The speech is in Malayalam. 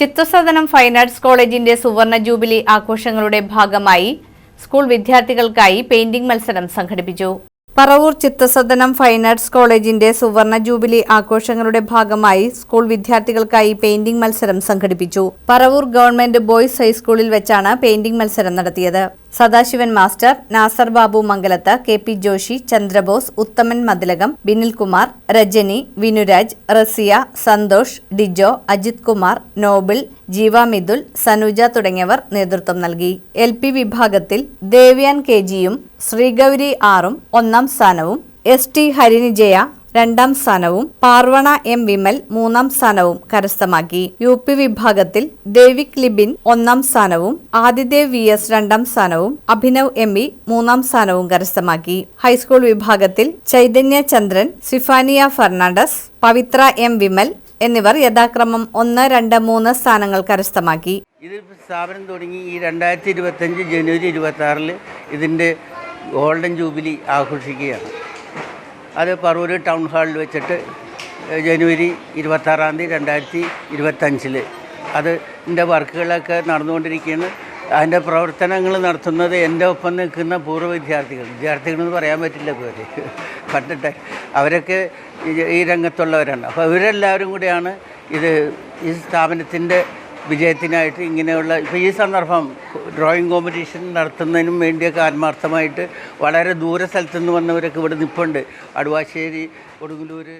ചിത്രസദനം ഫൈൻ ആർട്സ് കോളേജിന്റെ സുവർണ ജൂബിലി ആഘോഷങ്ങളുടെ ഭാഗമായി സ്കൂൾ വിദ്യാർത്ഥികൾക്കായി പെയിന്റിംഗ് മത്സരം സംഘടിപ്പിച്ചു. പറവൂർ ചിത്തസദനം ഫൈൻ ആർട്സ് കോളേജിന്റെ സുവർണ ജൂബിലി ആഘോഷങ്ങളുടെ ഭാഗമായി സ്കൂൾ വിദ്യാർത്ഥികൾക്കായി പെയിന്റിംഗ് മത്സരം സംഘടിപ്പിച്ചു. പറവൂർ ഗവൺമെന്റ് ബോയ്സ് ഹൈസ്കൂളിൽ വെച്ചാണ് പെയിന്റിംഗ് മത്സരം നടത്തിയത്. Sadasivan master Nasar Babu Mangalath K P Joshi Chandrabose Uthaman Mathilakam Binilkumar Rajani Vinuraj Rasiya Santhosh Dijo Ajith Kumar Noble Jeeva Mithul Sanuja തുടങ്ങിയവർ നേതൃത്വം നൽകി. എൽ പി വിഭാഗത്തിൽ ദേവ്യാൻ കെ ജിയും ശ്രീഗൗരി ആറും ഒന്നാം സ്ഥാനവും എസ് ടി ഹരിനിജയ രണ്ടാം സ്ഥാനവും പാർവണ എം വിമൽ മൂന്നാം സ്ഥാനവും കരസ്ഥമാക്കി. യു പി വിഭാഗത്തിൽ ദേവിക് ലിബിൻ ഒന്നാം സ്ഥാനവും ആദിദേവ് വി എസ് രണ്ടാം സ്ഥാനവും അഭിനവ് എം ഇ മൂന്നാം സ്ഥാനവും കരസ്ഥമാക്കി. ഹൈസ്കൂൾ വിഭാഗത്തിൽ ചൈതന്യ ചന്ദ്രൻ സിഫാനിയ ഫെർണാണ്ടസ് പവിത്ര എം വിമൽ എന്നിവർ യഥാക്രമം ഒന്ന് രണ്ട് മൂന്ന് സ്ഥാനങ്ങൾ കരസ്ഥമാക്കി. ഇത് സ്ഥാപനം തുടങ്ങി ഈ രണ്ടായിരത്തി ഇരുപത്തഞ്ച് ജനുവരി ഇരുപത്തി ആറിൽ ഇതിന്റെ ഗോൾഡൻ ജൂബിലി ആഘോഷിക്കുകയാണ്. അത് പറവൂർ ടൗൺ ഹാളിൽ വെച്ചിട്ട് ജനുവരി ഇരുപത്താറാം തീയതി രണ്ടായിരത്തി ഇരുപത്തഞ്ചിൽ അത് എന്റെ വർക്കുകളൊക്കെ നടന്നുകൊണ്ടിരിക്കുകയാണ്. അതിന്റെ പ്രവർത്തനങ്ങൾ നടത്തുന്നത് എന്റെ ഒപ്പം നിൽക്കുന്ന പൂർവ വിദ്യാർത്ഥികൾ. വിദ്യാർത്ഥികളെന്ന് പറയാൻ പറ്റില്ല പേര് പണ്ടിട്ട് അവരൊക്കെ ഈ രംഗത്തുള്ളവരാണ്. അപ്പോൾ ഇവരെല്ലാവരും കൂടിയാണ് ഇത് ഈ സ്ഥാപനത്തിന്റെ വിജയത്തിനായിട്ട് ഇങ്ങനെയുള്ള ഇപ്പോൾ ഈ സന്ദർഭം ഡ്രോയിങ് കോമ്പറ്റീഷൻ നടത്തുന്നതിനും വേണ്ടിയൊക്കെ ആത്മാർത്ഥമായിട്ട് വളരെ ദൂര സ്ഥലത്തു നിന്ന് വന്നവരൊക്കെ ഇവിടെ നിൽപ്പുണ്ട് അടുവാശ്ശേരി കൊടുങ്ങല്ലൂർ